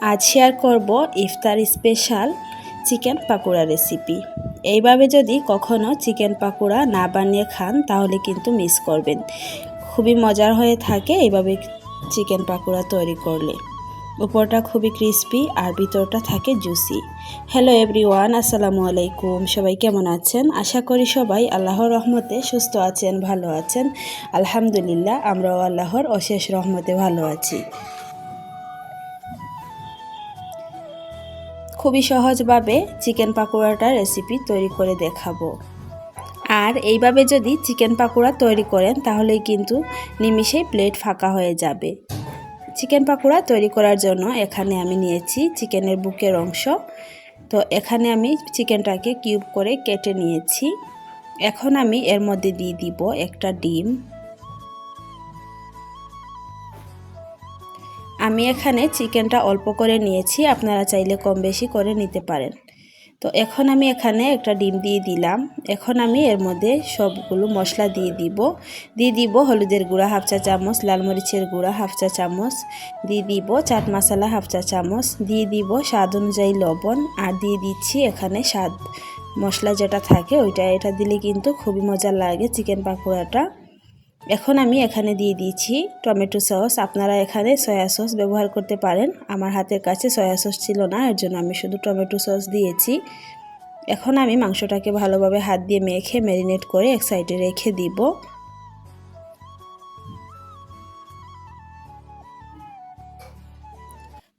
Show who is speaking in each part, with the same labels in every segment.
Speaker 1: আজ শেয়ার করব ইফতার স্পেশাল চিকেন পাকোড়া রেসিপি এইভাবে যদি কখনো চিকেন পাকোড়া না বানিয়ে খান, তাহলে কিন্তু মিস করবেন। খুবই মজার হয়ে থাকে এইভাবে চিকেন পাকোড়া তৈরি করলে। উপরটা খুবই ক্রিস্পি আর ভিতরটা থাকে জুসি হ্যালো এভরিওয়ান আসসালামু আলাইকুম। সবাই কেমন আছেন? আশা করি সবাই আল্লাহর রহমতে সুস্থ আছেন, ভালো আছেন। আলহামদুলিল্লাহ, আমরাও আল্লাহর অশেষ রহমতে ভালো আছি। খুবই সহজভাবে চিকেন পাকোড়াটা রেসিপি তৈরি করে দেখাবো। আর এইভাবে যদি চিকেন পাকোড়া তৈরি করেন, তাহলেই কিন্তু নিমিষেই প্লেট ফাঁকা হয়ে যাবে। চিকেন পাকোড়া তৈরি করার জন্য এখানে আমি নিয়েছি চিকেনের বুকের অংশ। তো এখানে আমি চিকেনটাকে কিউব করে কেটে নিয়েছি। এখন আমি এর মধ্যে দিয়ে দিব একটা ডিম। আমি এখানে চিকেনটা অল্প করে নিয়েছি, আপনারা চাইলে কম বেশি করে নিতে পারেন। তো এখন আমি এখানে একটা ডিম দিয়ে দিলাম। এখন আমি এর মধ্যে সবগুলো মশলা দিয়ে দিব। দিয়ে দিব হলুদের গুঁড়া হাফ চা চামচ, লাল মরিচের গুঁড়া হাফ চা চামচ, দিয়ে দিব চাট মশলা হাফ চা চামচ, দিয়ে দিব স্বাদ অনুযায়ী লবণ, আর দিয়ে দিচ্ছি এখানে স্বাদ মশলা যেটা থাকে ওইটা। এটা দিলে কিন্তু খুবই মজা লাগে চিকেন পাকোড়াটা। এখন আমি এখানে দিয়ে দিয়েছি টমেটো সস। আপনারা এখানে সয়া সস ব্যবহার করতে পারেন। আমার হাতের কাছে সয়া সস ছিল না, এর জন্য আমি শুধু টমেটো সস দিয়েছি। এখন আমি মাংসটাকে ভালোভাবে হাত দিয়ে মেখে ম্যারিনেট করে এক সাইডে রেখে দিব।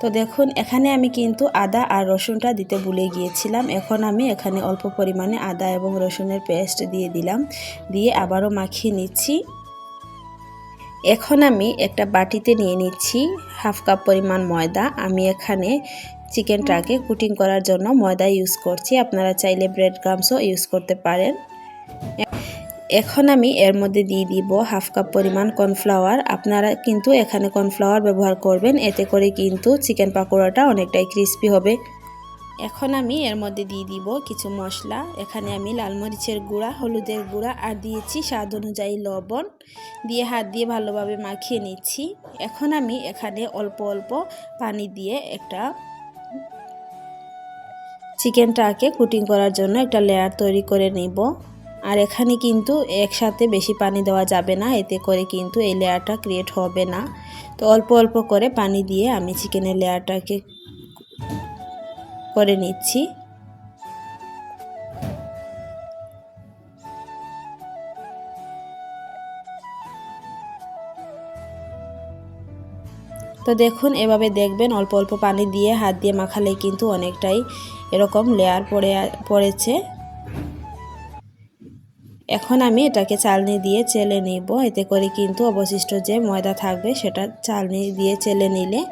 Speaker 1: তো দেখুন, এখানে আমি কিন্তু আদা আর রসুনটা দিতে ভুলে গিয়েছিলাম। এখন আমি এখানে অল্প পরিমাণে আদা এবং রসুনের পেস্ট দিয়ে দিলাম। দিয়ে আবারও মাখিয়ে নিচ্ছি। এখন আমি একটা বাটিতে নিয়ে নিচ্ছি হাফ কাপ পরিমাণ ময়দা। আমি এখানে চিকেনটাকে কুটিং করার জন্য ময়দা ইউজ করছি। আপনারা চাইলে ব্রেড গ্রামসও ইউজ করতে পারেন। এখন আমি এর মধ্যে দিয়ে দিব হাফ কাপ পরিমাণ কর্নফ্লাওয়ার। আপনারা কিন্তু এখানে কর্নফ্লাওয়ার ব্যবহার করবেন, এতে করে কিন্তু চিকেন পাকোড়াটা অনেকটাই ক্রিস্পি হবে। এখন আমি এর মধ্যে দিয়ে দিব কিছু মশলা। এখানে আমি লাল মরিচের গুঁড়া, হলুদের গুঁড়া, আর দিয়েছি স্বাদ অনুযায়ী লবণ। দিয়ে হাত দিয়ে ভালোভাবে মাখিয়ে নিচ্ছি। এখন আমি এখানে অল্প অল্প পানি দিয়ে একটা চিকেনটাকে কুটিং করার জন্য একটা লেয়ার তৈরি করে নিব। আর এখানে কিন্তু একসাথে বেশি পানি দেওয়া যাবে না। এতে করে কিন্তু এই লেয়ারটা ক্রিয়েট হবে না। তো অল্প অল্প করে পানি দিয়ে আমি চিকেনের লেয়ারটাকে করে নিচ্ছি। তো দেখুন, এভাবে দেখবেন অল্প অল্প পানি দিয়ে হাত দিয়ে মাখালে কিন্তু অনেকটাই এরকম লেয়ার পড়ে পড়েছে। এখন আমি এটাকে চালনি দিয়ে চেলে নিব। এতে করে কিন্তু অবশিষ্ট যে ময়দা থাকবে সেটা চালনি দিয়ে চেলে নিলে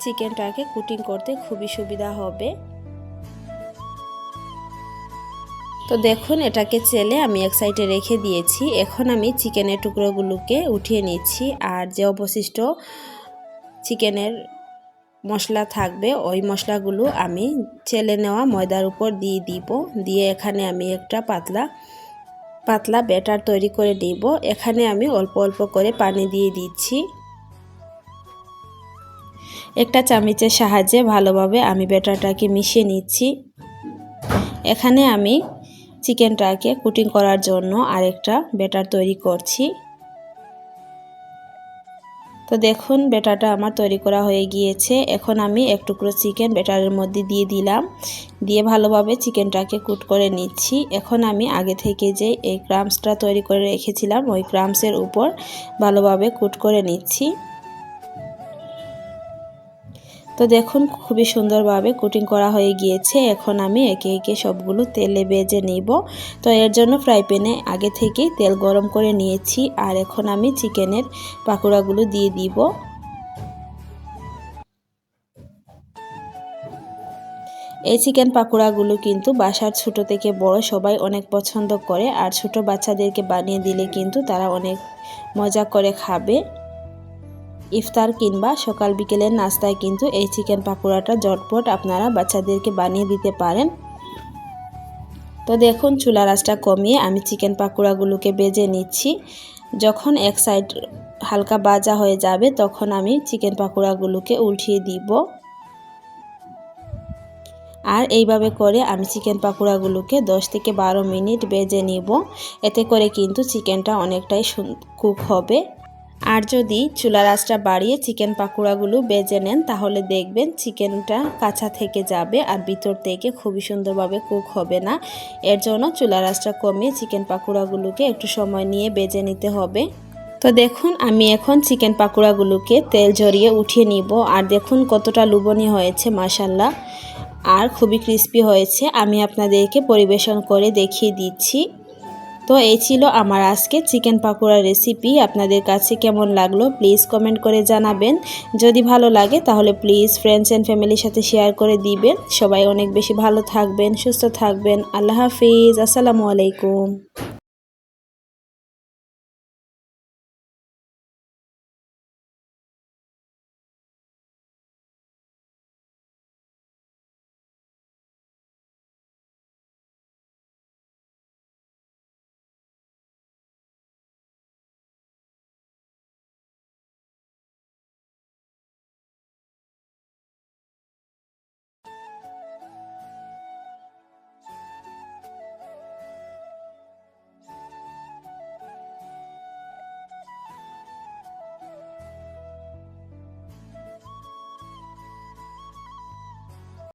Speaker 1: চিকেনটাকে কুটিং করতে খুবই সুবিধা হবে। তো দেখুন, এটাকে চেলে আমি এক সাইডে রেখে দিয়েছি। এখন আমি চিকেনের টুকরোগুলোকে উঠিয়ে নিচ্ছি। আর যে অবশিষ্ট চিকেনের মশলা থাকবে, ওই মশলাগুলো আমি চেলে নেওয়া ময়দার উপর দিয়ে দিব। দিয়ে এখানে আমি একটা পাতলা পাতলা ব্যাটার তৈরি করে দিব এখানে আমি অল্প অল্প করে পানি দিয়ে দিচ্ছি। একটা চামিচের সাহায্যে ভালোভাবে আমি ব্যাটারটাকে মিশিয়ে নিচ্ছি। এখানে আমি চিকেনটাকে কুটিং করার জন্য আরেকটা ব্যাটার তৈরি করছি। তো দেখুন বেটাটা আমার তৈরি করা হয়ে গিয়েছে। এখন আমি এক টুকরো চিকেন বেটারের মধ্যে দিয়ে দিলাম। দিয়ে ভালোভাবে চিকেনটাকে কুট করে নিচ্ছি। এখন আমি আগে থেকে যে এই ক্রামসটা তৈরি করে রেখেছিলাম, ওই ক্রামসের উপর ভালোভাবে কুট করে নিচ্ছি। তো দেখুন, খুবই সুন্দরভাবে কুটিং করা হয়ে গিয়েছে। এখন আমি একে একে সবগুলো তেলে বেজে নিব। তো এর জন্য ফ্রাই প্যানে আগে থেকেই তেল গরম করে নিয়েছি আর এখন আমি চিকেনের পাকোড়াগুলো দিয়ে দিব। এই চিকেন পাকোড়াগুলো কিন্তু বাসার ছোট থেকে বড় সবাই অনেক পছন্দ করে। আর ছোট বাচ্চাদেরকে বানিয়ে দিলে কিন্তু তারা অনেক মজা করে খাবে। ইফতার কিংবা সকাল বিকেলের নাস্তায় কিন্তু এই চিকেন পাকোড়াটা জটপট আপনারা বাচ্চাদেরকে বানিয়ে দিতে পারেন। তো দেখুন চুলা রাসটা কমিয়ে আমি চিকেন পাকোড়াগুলোকে বেজে নিচ্ছি। যখন এক সাইড হালকা বাজা হয়ে যাবে, তখন আমি চিকেন পাকোড়াগুলোকে উল্টিয়ে দিব। আর এইভাবে করে আমি চিকেন পাকোড়াগুলোকে 10 থেকে বারো মিনিট বেজে নিব। এতে করে কিন্তু চিকেনটা অনেকটাই কুক হবে। আর যদি চুলা রাসটা বাড়িয়ে চিকেন পাকোড়াগুলো বেজে নেন, তাহলে দেখবেন চিকেনটা কাঁচা থেকে যাবে আর ভিতর থেকে খুবই সুন্দরভাবে কুক হবে না। এর জন্য চুলা রাসটা কমিয়ে চিকেন পাকোড়াগুলোকে একটু সময় নিয়ে বেজে নিতে হবে। তো দেখুন, আমি এখন চিকেন পাকোড়াগুলোকে তেল জড়িয়ে উঠিয়ে নিব। আর দেখুন কতটা লুবনীয় হয়েছে মাসাল্লাহ আর খুবই ক্রিস্পি হয়েছে। আমি আপনাদেরকে পরিবেশন করে দেখিয়ে দিচ্ছি। তো এই ছিল আমার আজকে চিকেন পাকোড়ার রেসিপি আপনাদের কাছে কেমন লাগল প্লিজ কমেন্ট করে জানাবেন। যদি ভালো লাগে তাহলে প্লিজ ফ্রেন্ডস অ্যান্ড ফ্যামিলির সাথে শেয়ার করে দিবেন। সবাই অনেক বেশি ভালো থাকবেন, সুস্থ থাকবেন। আল্লাহ হাফিজ। আসসালামু আলাইকুম।